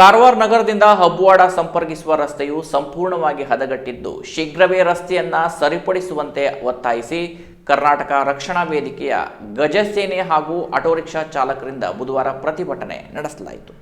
ಕಾರವಾರ ನಗರದಿಂದ ಹಬ್ಬವಾಡ ಸಂಪರ್ಕಿಸುವ ರಸ್ತೆಯು ಸಂಪೂರ್ಣವಾಗಿ ಹದಗಟ್ಟಿದ್ದು, ಶೀಘ್ರವೇ ರಸ್ತೆಯನ್ನ ಸರಿಪಡಿಸುವಂತೆ ಒತ್ತಾಯಿಸಿ ಕರ್ನಾಟಕ ರಕ್ಷಣಾ ವೇದಿಕೆಯ ಗಜಸೇನೆ ಹಾಗೂ ಆಟೋರಿಕ್ಷಾ ಚಾಲಕರಿಂದ ಬುಧವಾರ ಪ್ರತಿಭಟನೆ ನಡೆಸಲಾಯಿತು.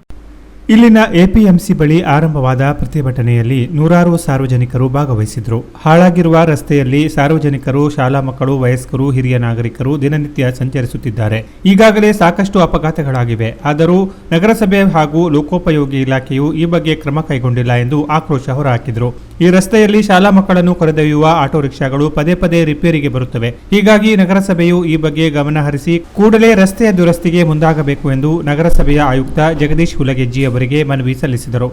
ಇಲ್ಲಿನ ಎಪಿಎಂಸಿ ಬಳಿ ಆರಂಭವಾದ ಪ್ರತಿಭಟನೆಯಲ್ಲಿ ನೂರಾರು ಸಾರ್ವಜನಿಕರು ಭಾಗವಹಿಸಿದ್ರು. ಹಾಳಾಗಿರುವ ರಸ್ತೆಯಲ್ಲಿ ಸಾರ್ವಜನಿಕರು, ಶಾಲಾ ಮಕ್ಕಳು, ವಯಸ್ಕರು, ಹಿರಿಯ ನಾಗರಿಕರು ದಿನನಿತ್ಯ ಸಂಚರಿಸುತ್ತಿದ್ದಾರೆ. ಈಗಾಗಲೇ ಸಾಕಷ್ಟು ಅಪಘಾತಗಳಾಗಿವೆ. ಆದರೂ ನಗರಸಭೆ ಹಾಗೂ ಲೋಕೋಪಯೋಗಿ ಇಲಾಖೆಯು ಈ ಬಗ್ಗೆ ಕ್ರಮ ಕೈಗೊಂಡಿಲ್ಲ ಎಂದು ಆಕ್ರೋಶ ಹೊರಹಾಕಿದರು. ಈ ರಸ್ತೆಯಲ್ಲಿ ಶಾಲಾ ಮಕ್ಕಳನ್ನು ಕರೆದೊಯ್ಯುವ ಆಟೋ ರಿಕ್ಷಾಗಳು ಪದೇ ಪದೇ ರಿಪೇರಿಗೆ ಬರುತ್ತವೆ. ಹೀಗಾಗಿ ನಗರಸಭೆಯು ಈ ಬಗ್ಗೆ ಗಮನ ಹರಿಸಿ ಕೂಡಲೇ ರಸ್ತೆಯ ದುರಸ್ತಿಗೆ ಮುಂದಾಗಬೇಕು ಎಂದು ನಗರಸಭೆಯ ಆಯುಕ್ತ ಜಗದೀಶ್ ಹುಲಗೆಜ್ಜಿ ಅವರಿಗೆ ಮನವಿ ಸಲ್ಲಿಸಿದರು.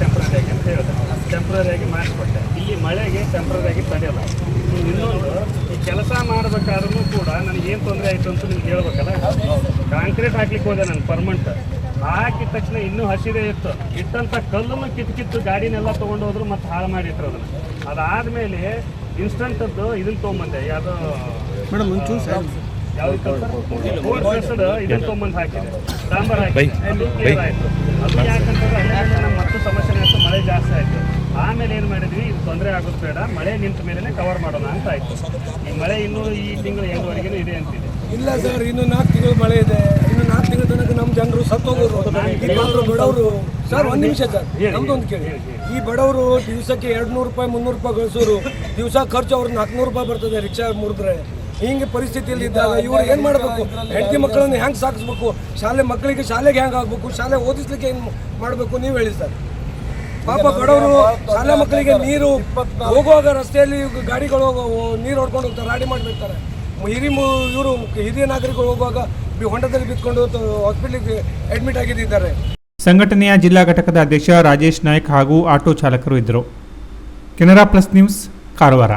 ಟೆಂಪ್ರರಿ ಆಗಿ ಅಂತ ಹೇಳಿದೆ ಟೆಂಪ್ರರಿ ಆಗಿ ಮಾಡಿಸ್ಕೊಟ್ಟೆ. ಇಲ್ಲಿ ಮಳೆಗೆ ಟೆಂಪ್ರರಿಯಾಗಿ ತಡೆಯಲ್ಲ. ಇನ್ನೊಂದು ಈ ಕೆಲಸ ಮಾಡ್ಬೇಕಾದ್ರೂ ಕೂಡ ನನಗೆ ಏನು ತೊಂದರೆ ಆಯಿತು ಅಂತ ನಿಮ್ಗೆ ಹೇಳ್ಬೇಕಲ್ಲ? ಕಾಂಕ್ರೀಟ್ ಹಾಕ್ಲಿಕ್ಕೆ ಹೋದೆ ನಾನು ಪರ್ಮನೆಂಟ್ ಹಾಕಿದ ತಕ್ಷಣ ಇನ್ನೂ ಹಸಿರೇ ಇತ್ತು. ಇಟ್ಟಂಥ ಕಲ್ಲನ್ನು ಕಿತ್ತು ಕಿತ್ತು ಗಾಡಿನೆಲ್ಲ ತೊಗೊಂಡು ಹೋದ್ರು ಮತ್ತೆ ಹಾಳು ಮಾಡಿಟ್ರು ಅದನ್ನು. ಅದಾದಮೇಲೆ ಇನ್ಸ್ಟಂಟದ್ದು ಇದನ್ನ ತೊಗೊಂಬಂದೆ. ಯಾವುದು ಮೇಡಮ್ ಒಂಚೂರು ಇದನ್ನ ತೊಗೊಂಬಂದು ಹಾಕಿದೆ. ಸಾಂಬಾರು ಹಾಕಿ ಅದು ಆಯ್ತು. ಅದು ಯಾಕಂತಂದ್ರೆ ನಮ್ಮ ಮತ್ತು ಸಮಸ್ಯೆ ಆಯ್ತು ಮಳೆ ಜಾಸ್ತಿ ಆಯ್ತು. ಆಮೇಲೆ ಏನು ಮಾಡಿದ್ವಿ ಇದು ತೊಂದರೆ ಆಗೋದು ಬೇಡ ಮಳೆ ನಿಂತ ಮೇಲೆ ಕವರ್ ಮಾಡೋಣ ಅಂತ ಆಯ್ತು. ಈ ಮಳೆ ಇನ್ನೂ ಈ ತಿಂಗಳು ಎರಡುವರೆಗೆ ಇದೆ ಅಂತಿದೆ. ಇಲ್ಲ ಸರ್ ಇನ್ನು ನಾಲ್ಕು ತಿಂಗಳು ಮಳೆ ಇದೆ. ಇನ್ನು ನಾಲ್ಕು ತಿಂಗಳ ತನಕ ನಮ್ಮ ಜನರು ಸತ್ತೋಗೋರು ಈ ಬಡವರು ಬಡವರು ಸರ್ ಒಂದು ನಿಮಿಷ ಸರ್. ನಮ್ದೊಂದು ಕೇಳಿ. ಈ ಬಡವರು ದಿವಸಕ್ಕೆ ಎರಡು ನೂರು ರೂಪಾಯಿ ಮುನ್ನೂರು ರೂಪಾಯಿ ಗಳಿಸೋರು ದಿವಸ ಖರ್ಚು ಅವ್ರಿಗೆ ನಾಲ್ಕುನೂರು ರೂಪಾಯಿ ಬರ್ತದೆ ರಿಕ್ಷಾ ಮುರಿದ್ರೆ. ಹಿಂಗೆ ಪರಿಸ್ಥಿತಿಯಲ್ಲಿ ಇದ್ದಾಗ ಇವ್ರು ಏನು ಮಾಡಬೇಕು? ಹೆಂಡತಿ ಮಕ್ಕಳನ್ನು ಹೆಂಗೆ ಸಾಕಿಸ್ಬೇಕು? ಶಾಲೆ ಮಕ್ಕಳಿಗೆ ಶಾಲೆಗೆ ಹೆಂಗೆ ಆಗಬೇಕು? ಶಾಲೆ ಓದಿಸ್ಲಿಕ್ಕೆ ಏನು ಮಾಡಬೇಕು? ನೀವು ಹೇಳಿ ಸರ್. ಪಾಪ ಬಡವರು ಶಾಲೆ ಮಕ್ಕಳಿಗೆ ನೀರು ಹೋಗುವಾಗ ರಸ್ತೆಯಲ್ಲಿ ಗಾಡಿಗಳು ಹೋಗೋ- ನೀರು ಹೊಡ್ಕೊಂಡು ಹೋಗ್ತಾರೆ ರಾಡಿ ಮಾಡಿರ್ತಾರೆ ಹಿರಿ ಇವರು ಹಿರಿಯ ನಾಗರಿಕರು ಹೋಗುವಾಗ ಹೊಂಡದಲ್ಲಿ ಬಿತ್ಕೊಂಡು ಹಾಸ್ಪಿಟ್ಲಿಗೆ ಅಡ್ಮಿಟ್ ಆಗಿದ್ದಾರೆ ಸಂಘಟನೆಯ ಜಿಲ್ಲಾ ಘಟಕದ ಅಧ್ಯಕ್ಷ ರಾಜೇಶ್ ನಾಯ್ಕ್ ಹಾಗೂ ಆಟೋ ಚಾಲಕರು ಇದ್ದರು. Canara plus news, Karwar.